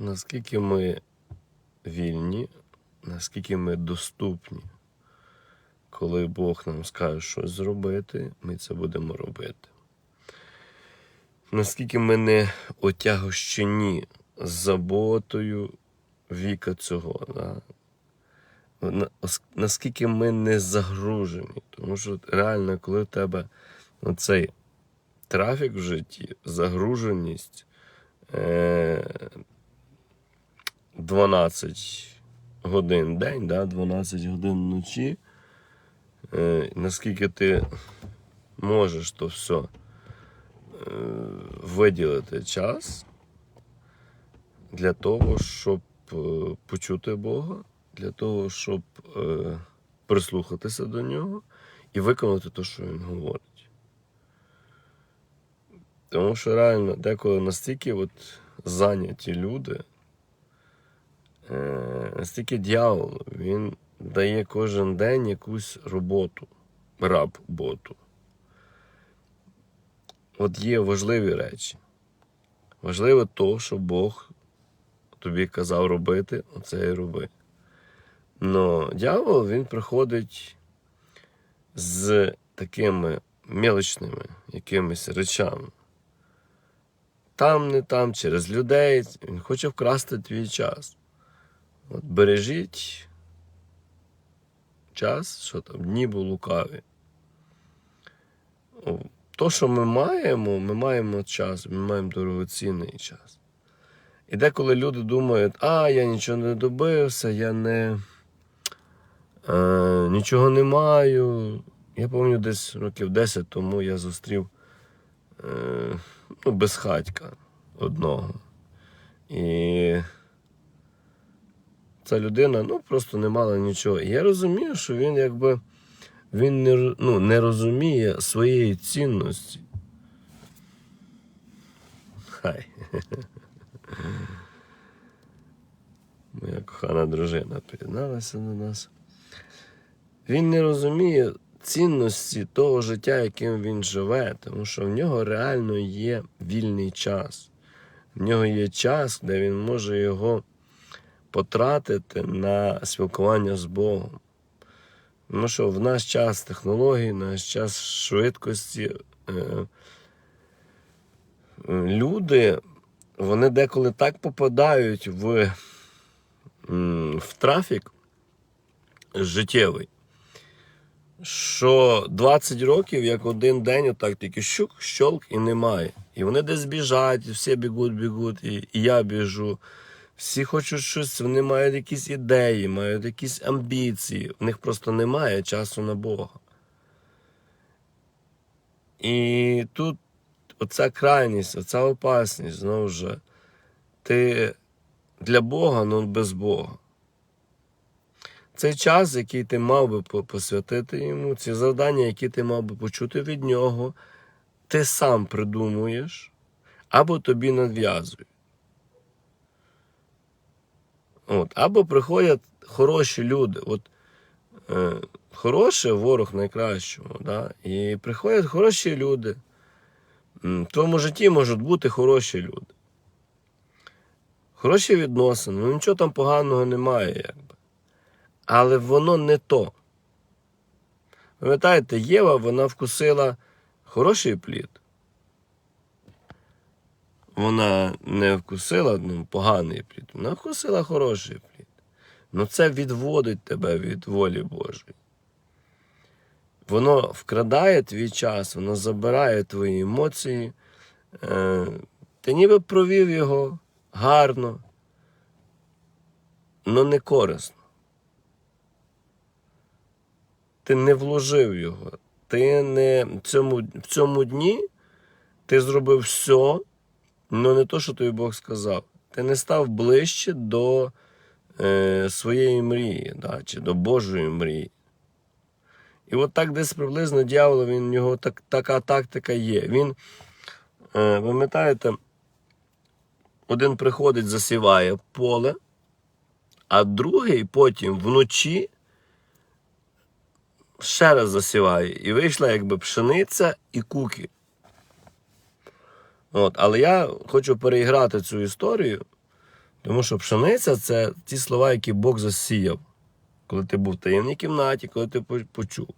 наскільки ми вільні, наскільки ми доступні. Коли Бог нам скаже щось зробити, ми це будемо робити. Наскільки ми не отягощені заботою віка цього. Да? Наскільки ми не загружені. Тому що реально, коли в тебе оцей трафік в житті, загруженість е, 12 годин день, да, 12 годин вночі, е, наскільки ти можеш то все е, виділити час для того, щоб е, почути Бога, для того, щоб е, прислухатися до нього і виконати те, що він говорить. Тому що реально деколи настільки от зайняті люди, настільки дьявол, він дає кожен день якусь роботу, раб боту. От є важливі речі. Важливо то, що Бог тобі казав робити, оце і роби. Но дьявол він приходить з такими мелочними якимись речами. Там, не там, через людей. Він хоче вкрасти твій час. От бережіть час, що там дні бо лукаві. То, що ми маємо, ми маємо час, ми маємо дорогоцінний час. І деколи люди думають, а, я нічого не добився, я не е, нічого не маю. Я пам'ятаю, десь років 10 тому я зустрів е, ну, безхатька одного. І ця людина ну, просто не мала нічого. І я розумію, що він якби він не, ну, не розуміє своєї цінності. Хай. Моя кохана дружина приєдналася до нас. Він не розуміє цінності того життя, яким він живе, тому що в нього реально є вільний час. В нього є час, де він може його потратити на спілкування з Богом. Тому що в наш час технологій, наш час швидкості, е, е, люди, вони деколи так попадають в, в трафік життєвий, що 20 років, як один день, отак тільки щук, щолк і немає. І вони десь біжать, всі бігуть, бігуть, і, і я біжу. Всі хочуть щось, вони мають якісь ідеї, мають якісь амбіції. В них просто немає часу на Бога. І тут оця крайність, оця опасність, знову ж, ти для Бога, ну без Бога. Цей час, який ти мав би посвятити йому, ці завдання, які ти мав би почути від нього, ти сам придумуєш або тобі нав'язують. От. Або приходять хороші люди. От, е, хороший ворог найкращого. Да? І приходять хороші люди. В твоєму житті можуть бути хороші люди. Хороші відносини, ну нічого там поганого немає, якби. Але воно не то. Пам'ятаєте, Єва вона вкусила хороший плід. Вона не вкусила ну, поганий плід, вона вкусила хороший плід. Ну це відводить тебе від волі Божої. Воно вкрадає твій час, воно забирає твої емоції. Е, ти ніби провів його гарно, але не корисно. Ти не вложив його. Ти не в цьому, в цьому дні ти зробив все, але не то, що тобі Бог сказав. Ти не став ближче до е, своєї мрії, да, чи до Божої мрії. І от так десь приблизно дьявол, він, у нього так, така тактика є. Він, е, пам'ятаєте, один приходить, засіває поле, а другий потім вночі ще раз засіває. І вийшла якби пшениця і куки. От, але я хочу переіграти цю історію Тому що пшениця це ті слова, які Бог засіяв, коли ти був в таємній кімнаті, коли ти почув.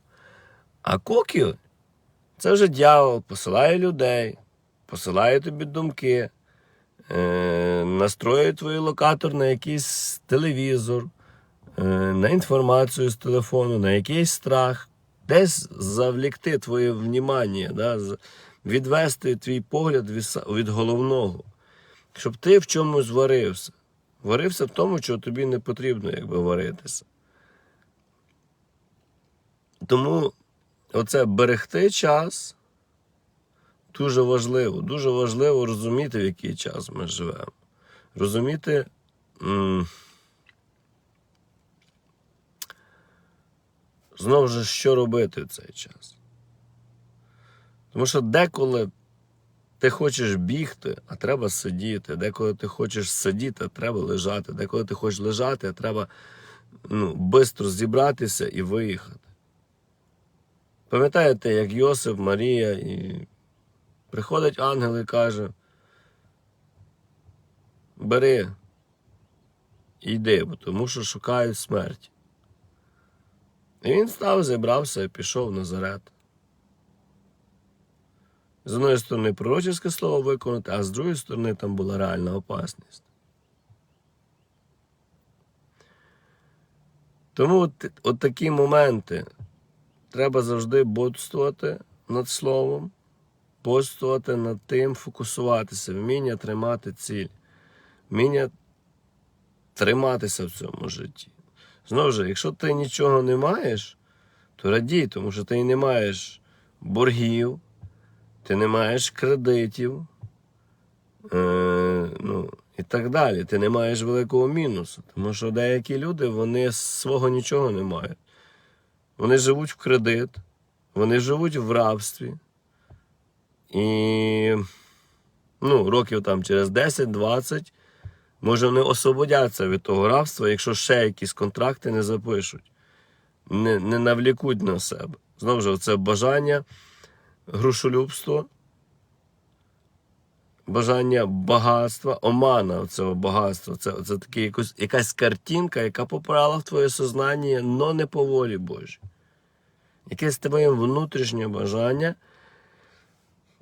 А кокіл це вже дьявол посилає людей, посилає тобі думки, е, настроює твій локатор на якийсь телевізор, е, на інформацію з телефону, на якийсь страх, десь завлікти твоє внімання, да, відвести твій погляд від, головного, щоб ти в чомусь варився. Варився в тому, що тобі не потрібно якби варитися. Тому оце берегти час дуже важливо. Дуже важливо розуміти, в який час ми живемо. Розуміти. Знову ж, що робити в цей час. Тому що деколи ти хочеш бігти, а треба сидіти. Деколи ти хочеш сидіти, а треба лежати. Деколи ти хочеш лежати, а треба ну, швидко зібратися і виїхати. Пам'ятаєте, як Йосип, Марія, і приходить ангел і каже: Бери, йди, бо тому що шукають смерті. І він став, зібрався і пішов в Назарет. З одної сторони, пророчеське слово виконати, а з другої сторони, там була реальна опасність. Тому от, от такі моменти треба завжди бодствувати над словом, бодствувати над тим, фокусуватися, вміння тримати ціль, вміння триматися в цьому житті. Знову ж, якщо ти нічого не маєш, то радій, тому що ти не маєш боргів, ти не маєш кредитів, е, ну, і так далі. Ти не маєш великого мінусу. Тому що деякі люди вони свого нічого не мають. Вони живуть в кредит, вони живуть в рабстві. І ну, років там через 10-20, може, вони освободяться від того рабства, якщо ще якісь контракти не запишуть, не, не навлікуть на себе. Знову ж, це бажання, грошолюбство, бажання багатства, омана цього багатства. Це, це таке якось, якась картинка, яка попирала в твоє сознання, но не по волі Божій. Якесь твоє внутрішнє бажання,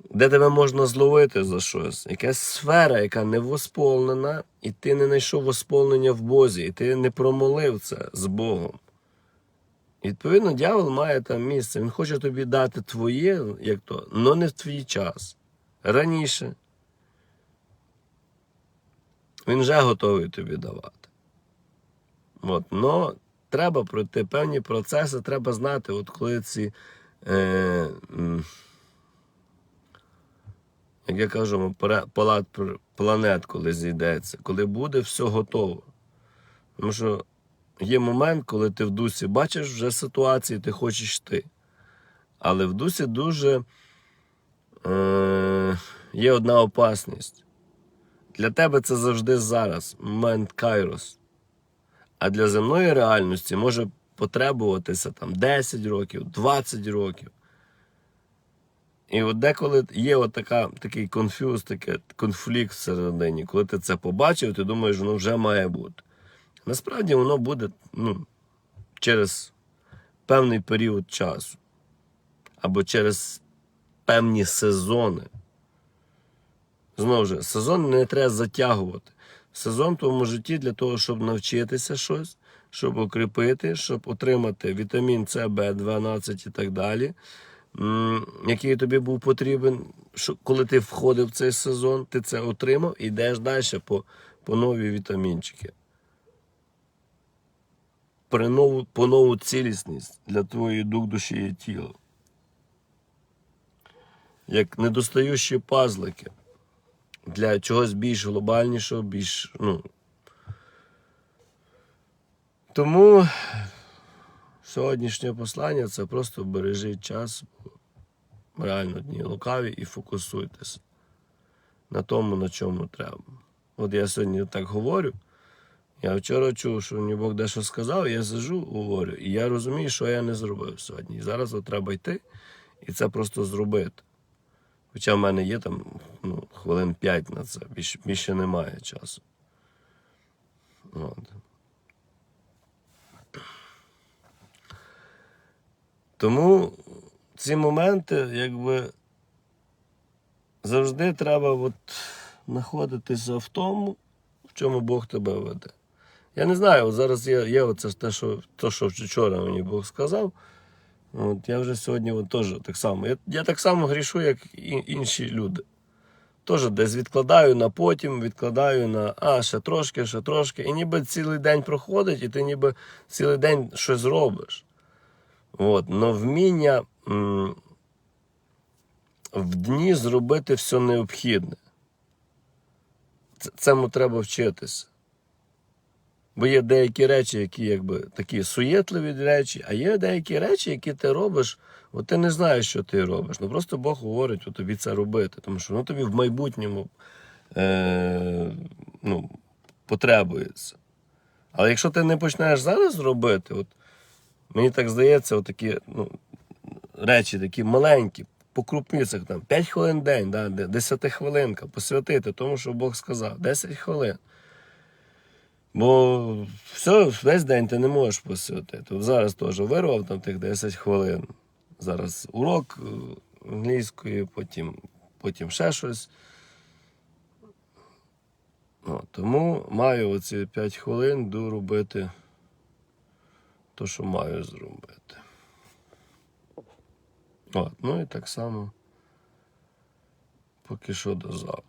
де тебе можна зловити за щось. Якась сфера, яка не восполнена, і ти не знайшов восполнення в Бозі, і ти не промолив це з Богом. Відповідно, дьявол має там місце. Він хоче тобі дати твоє, як то, але не в твій час. Раніше. Він вже готовий тобі давати. От. Но треба пройти певні процеси, треба знати, от коли ці, е, як я кажу, палат планет, коли зійдеться, коли буде все готово. Тому що є момент, коли ти в дусі бачиш вже ситуацію, ти хочеш йти. Але в дусі дуже е, є одна опасність. Для тебе це завжди зараз, момент кайрос. А для земної реальності може потребуватися там 10 років, 20 років. І от деколи є от така, такий конфюз, такий конфлікт всередині, коли ти це побачив, ти думаєш, воно вже має бути. Насправді воно буде ну, через певний період часу або через певні сезони. Знову ж, сезон не треба затягувати. Сезон в твоєму житті для того, щоб навчитися щось, щоб укріпити, щоб отримати вітамін С, Б12 і так далі, який тобі був потрібен, коли ти входив в цей сезон, ти це отримав і йдеш далі по, по нові вітамінчики. Нову, по нову цілісність для твоєї дух, душі і тіла. Як недостаючі пазлики для чогось більш глобальнішого, більш. ну. Тому сьогоднішнє послання це просто бережіть час, реально дні лукаві і фокусуйтесь на тому, на чому треба. От я сьогодні так говорю. Я вчора чув, що мені Бог дещо сказав, я сижу, говорю, і я розумію, що я не зробив сьогодні. І зараз от треба йти і це просто зробити. Хоча в мене є там ну, хвилин 5 на це, більше, немає часу. От. Тому ці моменти, якби завжди треба от знаходитися в тому, в чому Бог тебе веде. Я не знаю, зараз є, є оце те, що, те, що вчора мені Бог сказав. От я вже сьогодні от теж так само. Я, я так само грішу, як і інші люди. Теж десь відкладаю на потім, відкладаю на а, ще трошки, ще трошки. І ніби цілий день проходить, і ти ніби цілий день щось робиш. От, но вміння м, в дні зробити все необхідне. Цьому треба вчитися. Бо є деякі речі, які якби такі суєтливі речі, а є деякі речі, які ти робиш, от ти не знаєш, що ти робиш. Ну просто Бог говорить от тобі це робити, тому що воно тобі в майбутньому е, ну, потребується. Але якщо ти не почнеш зараз робити, от мені так здається, от такі ну, речі, такі маленькі, по крупницях, там 5 хвилин день, да, 10 хвилинка, посвятити тому, що Бог сказав, 10 хвилин. Бо все, весь день ти не можеш посвятити. Зараз теж вирвав там тих 10 хвилин. Зараз урок е, англійської, потім, потім ще щось. О, тому маю оці 5 хвилин йду робити те, що маю зробити. От, ну і так само поки що до завтра.